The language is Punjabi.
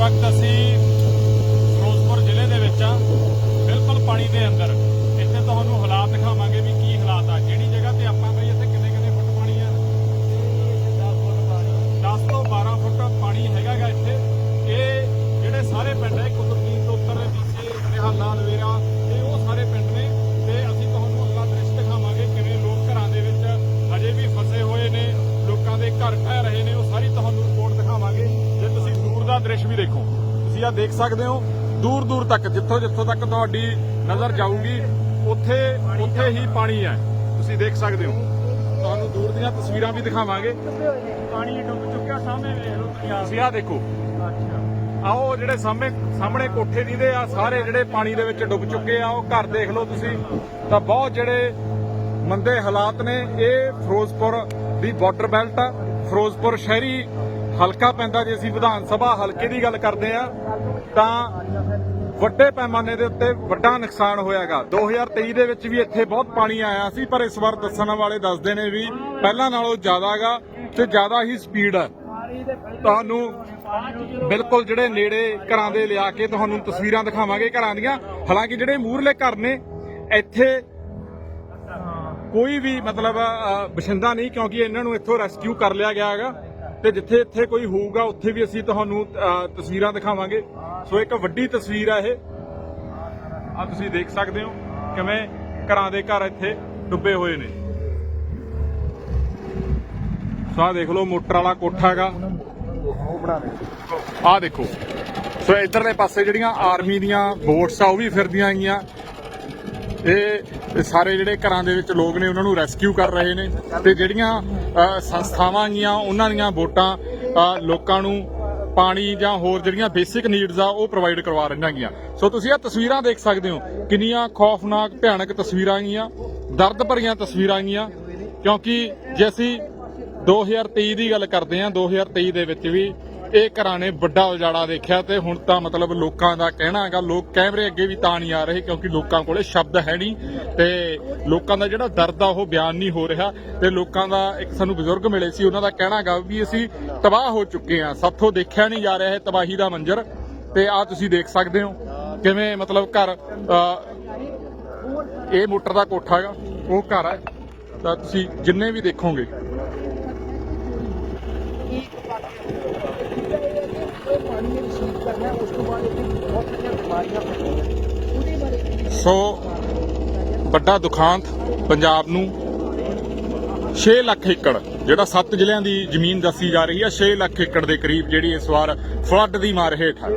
ਵਕਤ ਅਸੀਂ ਫਿਰੋਜ਼ਪੁਰ ਜ਼ਿਲ੍ਹੇ ਦੇ ਵਿੱਚ ਆ ਬਿਲਕੁਲ ਪਾਣੀ ਦੇ ਅੰਦਰ। ਇੱਥੇ ਤੁਹਾਨੂੰ ਹਾਲਾਤ ਦਿਖਾਵਾਂਗੇ ਵੀ ਕੀ ਹਾਲਾਤ ਆ। ਜਿਹੜੀ ਜਗ੍ਹਾ ਤੇ ਆਪਾਂ ਬਈ ਇੱਥੇ ਕਿੰਨੇ ਕਿੰਨੇ ਫੁੱਟ ਪਾਣੀ ਆ? 10 ਤੋਂ 12 ਫੁੱਟ ਪਾਣੀ ਹੈਗਾ ਗਾ ਇੱਥੇ। ਇਹ ਜਿਹੜੇ ਸਾਰੇ ਪਿੰਡ ਹੈ ਕੁਤਬਦੀਨ ਤੋਂ ਉੱਤਰ ਨੀਚੇ ਨਿਹਾਲਾ ਲਵੇਰਾ ਇਹ ਉਹ ਸਾਰੇ ਪਿੰਡ ਨੇ ਤੇ ਅਸੀਂ ਤੁਹਾਨੂੰ ਅਗਲਾ ਦ੍ਰਿਸ਼ ਦਿਖਾਵਾਂਗੇ ਕਿਵੇਂ ਲੋਕ ਘਰਾਂ ਦੇ ਵਿੱਚ ਹਜੇ ਵੀ ਫਸੇ ਹੋਏ ਨੇ ਲੋਕਾਂ ਦੇ ਘਰ ਢਹਿ ਰਹੇ ਨੇ ਉਹ ਸਾਰੀ ਤੁਹਾਨੂੰ ਰਿਪੋਰਟ ਦਿਖਾਵਾਂਗੇ ਜੇ ਤੁਸੀਂ ਦੂਰ ਦਾ ਦ੍ਰਿਸ਼ ਵੀ ਦੇਖੋ। ਤੁਸੀਂ ਆ ਦੇਖ ਸਕਦੇ ਹੋ ਦੂਰ ਦੂਰ ਤੱਕ ਜਿੱਥੋਂ ਜਿੱਥੋਂ ਤੱਕ ਤੁਹਾਡੀ ਨਜ਼ਰ ਜਾਊਗੀ ਉੱਥੇ ਉੱਥੇ ਹੀ ਪਾਣੀ ਹੈ। ਤੁਸੀਂ ਦੇਖ ਸਕਦੇ ਹੋ। ਤੁਹਾਨੂੰ ਦੂਰ ਦੀਆਂ ਤਸਵੀਰਾਂ ਵੀ ਦਿਖਾਵਾਂਗੇ। ਪਾਣੀ ਡੁੱਬ ਚੁੱਕਿਆ ਸਾਹਮਣੇ ਵੇਖ ਲਓ ਦਰਿਆ ਤੁਸੀਂ ਆ ਦੇਖੋ। ਅੱਛਾ। ਆਓ ਜਿਹੜੇ ਸਾਹਮਣੇ ਸਾਹਮਣੇ ਕੋਠੇ ਦੀ ਦੇ ਆ ਸਾਰੇ ਜਿਹੜੇ ਪਾਣੀ ਦੇ ਵਿੱਚ ਡੁੱਬ ਚੁੱਕੇ ਆ ਉਹ ਘਰ ਦੇਖ ਲਓ ਤੁਸੀਂ। ਤਾਂ ਬਹੁਤ ਜਿਹੜੇ ਮੰਦੇ ਹਾਲਾਤ ਨੇ ਇਹ ਫਿਰੋਜ਼ਪੁਰ ਦੀ ਬਾਰਡਰ ਬੈਲਟ ਆ। ਫਿਰੋਜ਼ਪੁਰ ਸ਼ਹਿਰੀ ਹਲਕਾ ਪੈਂਦਾ ਜੇ ਅਸੀਂ ਵਿਧਾਨ ਸਭਾ ਹਲਕੇ ਦੀ ਗੱਲ ਕਰਦੇ ਆ ਤਾਂ ਵੱਡੇ ਪੈਮਾਨੇ ਦੇ ਉੱਤੇ ਵੱਡਾ ਨੁਕਸਾਨ ਹੋਇਆਗਾ। 2023 ਦੇ ਵਿੱਚ ਵੀ ਇੱਥੇ ਬਹੁਤ ਪਾਣੀ ਆਇਆ ਸੀ ਪਰ ਇਸ ਵਾਰ ਦੱਸਣ ਵਾਲੇ ਦੱਸਦੇ ਨੇ ਵੀ ਪਹਿਲਾਂ ਨਾਲੋਂ ਜ਼ਿਆਦਾਗਾ ਤੇ ਜ਼ਿਆਦਾ ਹੀ ਸਪੀਡ ਹੈ ਤੁਹਾਨੂੰ ਬਿਲਕੁਲ ਜਿਹੜੇ ਨੇੜੇ ਘਰਾਂ ਦੇ ਲਿਆ ਕੇ ਤੁਹਾਨੂੰ ਤਸਵੀਰਾਂ ਦਿਖਾਵਾਂਗੇ ਘਰਾਂ ਦੀਆਂ। ਹਾਲਾਂਕਿ ਜਿਹੜੇ ਮੂਹਰਲੇ ਘਰ ਨੇ ਇੱਥੇ ਕੋਈ ਵੀ ਮਤਲਬ ਅ, ਬਸ਼ਿੰਦਾ ਨਹੀਂ ਕਿਉਂਕਿ ਇਹਨਾਂ ਨੂੰ ਇੱਥੋਂ ਰੈਸਕਿਊ ਕਰ ਲਿਆ ਗਿਆ ਹੈਗਾ। ਤੇ ਜਿੱਥੇ ਇੱਥੇ ਕੋਈ ਹੋਊਗਾ, ਉੱਥੇ ਵੀ ਅਸੀਂ ਤੁਹਾਨੂੰ ਤਸਵੀਰਾਂ ਦਿਖਾਵਾਂਗੇ। ਸੋ ਇੱਕ ਵੱਡੀ ਤਸਵੀਰ ਆ ਇਹ। ਆ ਤੁਸੀਂ ਦੇਖ ਸਕਦੇ ਹੋ ਕਿਵੇਂ ਘਰਾਂ ਦੇ ਘਰ ਇੱਥੇ ਡੁੱਬੇ ਹੋਏ ਨੇ। ਸੋ ਆਹ ਦੇਖ ਲਓ, ਮੋਟਰ ਵਾਲਾ ਕੋਠਾ ਹੈਗਾ। ਆਹ ਦੇਖੋ। ਸੋ ਇਧਰਲੇ ਪਾਸੇ ਜਿਹੜੀਆਂ ਆਰਮੀ ਦੀਆਂ ਬੋਟਸ ਆ, ਉਹ ਵੀ ਫਿਰਦੀਆਂ ਆਈਆਂ ਇਹ ਸਾਰੇ ਜਿਹੜੇ ਘਰਾਂ ਦੇ ਵਿੱਚ ਲੋਕ ਨੇ ਉਹਨਾਂ ਨੂੰ ਰੈਸਕਿਊ ਕਰ ਰਹੇ ਨੇ ਤੇ ਜਿਹੜੀਆਂ ਸੰਸਥਾਵਾਂ ਗੀਆਂ, ਉਹਨਾਂ ਦੀਆਂ ਵੋਟਾਂ ਲੋਕਾਂ ਨੂੰ ਪਾਣੀ ਜਾਂ ਹੋਰ ਜਿਹੜੀਆਂ ਬੇਸਿਕ ਨੀਡਸ ਆ, ਉਹ ਪ੍ਰੋਵਾਈਡ ਕਰਵਾ ਰਹੀਆਂ ਗੀਆਂ। ਸੋ ਤੁਸੀਂ ਇਹ ਤਸਵੀਰਾਂ ਦੇਖ ਸਕਦੇ ਹੋ, ਕਿੰਨੀਆਂ ਖੌਫਨਾਕ, ਭਿਆਨਕ ਤਸਵੀਰਾਂ ਗੀਆਂ, ਦਰਦ ਭਰੀਆਂ ਤਸਵੀਰਾਂ ਗੀਆਂ, ਕਿਉਂਕਿ ਜੇ ਅਸੀਂ 2023 ਦੀ ਗੱਲ ਕਰਦੇ ਹਾਂ 2023 ਦੇ ਵਿੱਚ ਵੀ ਇਹ ਘਰਾਂ ਨੇ ਵੱਡਾ ਉਜਾੜਾ ਦੇਖਿਆ ਤੇ ਹੁਣ ਤਾਂ ਮਤਲਬ ਲੋਕਾਂ ਦਾ ਕਹਿਣਾ ਹੈਗਾ, ਲੋਕ ਕੈਮਰੇ ਅੱਗੇ ਵੀ ਤਾਂ ਨਹੀਂ ਆ ਰਹੇ ਕਿਉਂਕਿ ਲੋਕਾਂ ਕੋਲੇ ਸ਼ਬਦ ਹੈ ਨਹੀਂ ਤੇ ਲੋਕਾਂ ਦਾ ਜਿਹੜਾ ਦਰਦ ਆ ਉਹ ਬਿਆਨ ਨਹੀਂ ਹੋ ਰਿਹਾ ਤੇ ਲੋਕਾਂ ਦਾ ਇੱਕ ਸਾਨੂੰ ਬਜ਼ੁਰਗ ਮਿਲੇ ਸੀ, ਉਹਨਾਂ ਦਾ ਕਹਿਣਾ ਹੈਗਾ ਵੀ ਅਸੀਂ ਤਬਾਹ ਹੋ ਚੁੱਕੇ ਹਾਂ, ਸਾਥੋਂ ਦੇਖਿਆ ਨਹੀਂ ਜਾ ਰਿਹਾ ਇਹ ਤਬਾਹੀ ਦਾ ਮੰਜ਼ਰ ਤੇ ਆ ਤੁਸੀਂ ਦੇਖ ਸਕਦੇ ਹੋ ਕਿਵੇਂ ਮਤਲਬ ਘਰ ਇਹ ਮੋਟਰ ਦਾ ਕੋਠਾ ਹੈਗਾ, ਉਹ ਘਰ ਹੈ, ਤਾਂ ਤੁਸੀਂ ਜਿੰਨੇ ਵੀ ਦੇਖੋਗੇ। ਪਾਣੀ ਨੂੰ ਰਿਸੀਵ ਕਰਨਾ ਉਸ ਤੋਂ ਬਾਅਦ ਇਹ ਬਹੁਤ ਸਾਰੀਆਂ ਬਿਮਾਰੀਆਂ ਫੈਲਦੀਆਂ ਉਹਦੇ ਬਾਰੇ ਸੋ ਵੱਡਾ ਦੁਖਾਂਤ ਪੰਜਾਬ ਨੂੰ 6 ਲੱਖ ਏਕੜ, ਜਿਹੜਾ 7 ਜ਼ਿਲ੍ਹਿਆਂ ਦੀ ਜ਼ਮੀਨ ਦੱਸੀ ਜਾ ਰਹੀ ਹੈ 6 ਲੱਖ ਏਕੜ ਦੇ ਕਰੀਬ ਜਿਹੜੀ ਇਸ ਵਾਰ ਫਲੱਡ ਦੀ ਮਾਰ ਹੇਠ ਹੈ।